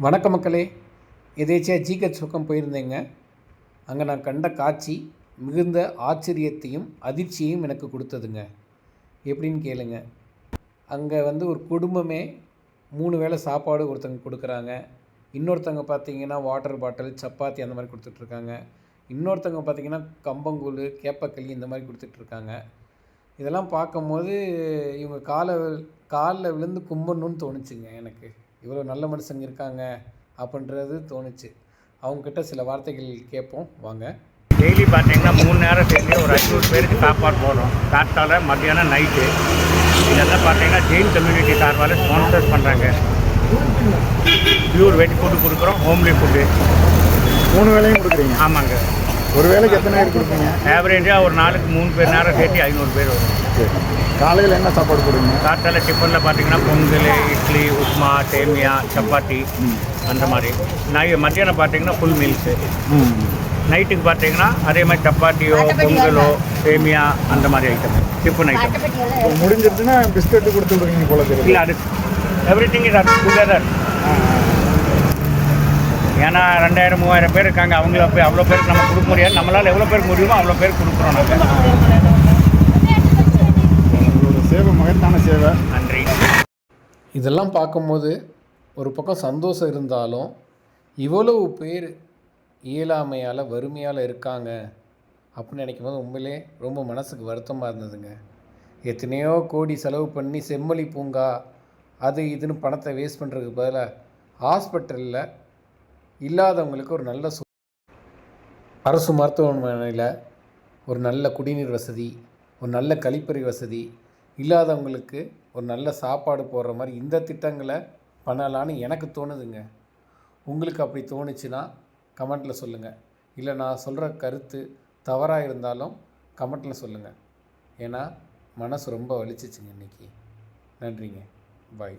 வணக்கம் மக்களே. எதேச்சியாக ஜிகச் பக்கம் போயிருந்தேங்க. அங்கே நான் கண்ட காட்சி மிகுந்த ஆச்சரியத்தையும் அதிர்ச்சியையும் எனக்கு கொடுத்ததுங்க. எப்படின்னு கேளுங்க. அங்கே வந்து ஒரு குடும்பமே மூணு வேளை சாப்பாடு ஒருத்தங்க கொடுக்குறாங்க. இன்னொருத்தவங்க பார்த்தீங்கன்னா வாட்டர் பாட்டில் சப்பாத்தி அந்த மாதிரி கொடுத்துட்ருக்காங்க. இன்னொருத்தவங்க பார்த்தீங்கன்னா கம்பங்கூழ் கேப்பக்களி இந்த மாதிரி கொடுத்துட்ருக்காங்க. இதெல்லாம் பார்க்கும்போது இவங்க காலை காலில் விழுந்து கும்பிடணும்னு தோணுச்சுங்க எனக்கு. இவ்வளோ நல்ல மனுஷங்க இருக்காங்க அப்படின்றது தோணுச்சு. அவங்கக்கிட்ட சில வார்த்தைகள் கேட்போம். வாங்க. டெய்லி பார்த்தீங்கன்னா மூணு நேரம் சேர்ந்து ஒரு ஐநூறு பேருக்கு சாப்பாடு போடுறோம். காத்தால மத்தியானம் நைட்டு இதெல்லாம் பார்த்தீங்கன்னா ஜெயின் கம்யூனிட்டி சார்பால் ஸ்பான்சர் பண்ணுறாங்க பியூர் வெஜ் ஃபுட்டு கொடுக்குறோம் ஹோம்லி ஃபுட்டு மூணு வேளையும் கொடுக்குறீங்க? ஆமாங்க. ஒரு வேளைக்கு எத்தனை பேர் கொடுப்பீங்க? ஆவரேஜாக ஒரு நாளுக்கு மூணு பேர் நேரம் சேர்த்து ஐநூறு பேர் வரும். காலையில் என்ன சாப்பாடு போடுவீங்க? காத்தால டிஃபனில் பார்த்தீங்கன்னா பொங்கல் இட்லி உப்புமா சேமியா சப்பாத்தி அந்த மாதிரி. நை மத்தியானம் பார்த்தீங்கன்னா ஃபுல் மீல்ஸு ம். நைட்டுக்கு பார்த்தீங்கன்னா அதே மாதிரி சப்பாத்தியோ பொங்கலோ சேமியா அந்த மாதிரி ஐட்டம் டிஃபன் ஐட்டம் முடிஞ்சிருச்சுன்னா பிஸ்கட்டு கொடுத்து விடுவீங்க போல தெரியுது. இல்லை அது எவ்ரி திங் இஸ் டுகெதர் ஏன்னா ரெண்டாயிரம் மூவாயிரம் பேர் இருக்காங்க. அவங்கள போய் அவ்வளோ பேருக்கு நம்ம கொடுக்க முடியாது. நம்மளால் எவ்வளோ பேருக்கு முடியுமோ அவ்வளோ பேர் கொடுக்குறோம் நாங்கள் உங்களோட சேவை மகத்தான சேவை. நன்றி. இதெல்லாம் பார்க்கும்போது ஒரு பக்கம் சந்தோஷம் இருந்தாலும் இவ்வளவு பேர் இயலாமையால் வறுமையால் இருக்காங்க அப்படின்னு நினைக்கும் போது உண்மையிலே ரொம்ப மனசுக்கு வருத்தமாக இருந்ததுங்க. எத்தனையோ கோடி செலவு பண்ணி செம்மொழி பூங்கா அது இதுன்னு பணத்தை வேஸ்ட் பண்ணுறதுக்கு பதிலாக ஹாஸ்பிட்டலில் இல்லாதவங்களுக்கு ஒரு நல்ல சு அரசு மருத்துவமனையில் ஒரு நல்ல குடிநீர் வசதி ஒரு நல்ல கழிப்பறை வசதி இல்லாதவங்களுக்கு ஒரு நல்ல சாப்பாடு போடுற மாதிரி இந்த திட்டங்களை பண்ணலான்னு எனக்கு தோணுதுங்க. உங்களுக்கு அப்படி தோணுச்சுன்னா கமெண்ட்டில் சொல்லுங்கள் இல்லை நான் சொல்கிற கருத்து தவறாக இருந்தாலும் கமெண்ட்டில் சொல்லுங்கள் ஏன்னா மனசு ரொம்ப வலிச்சிச்சுங்க இன்றைக்கி நன்றிங்க. பாய்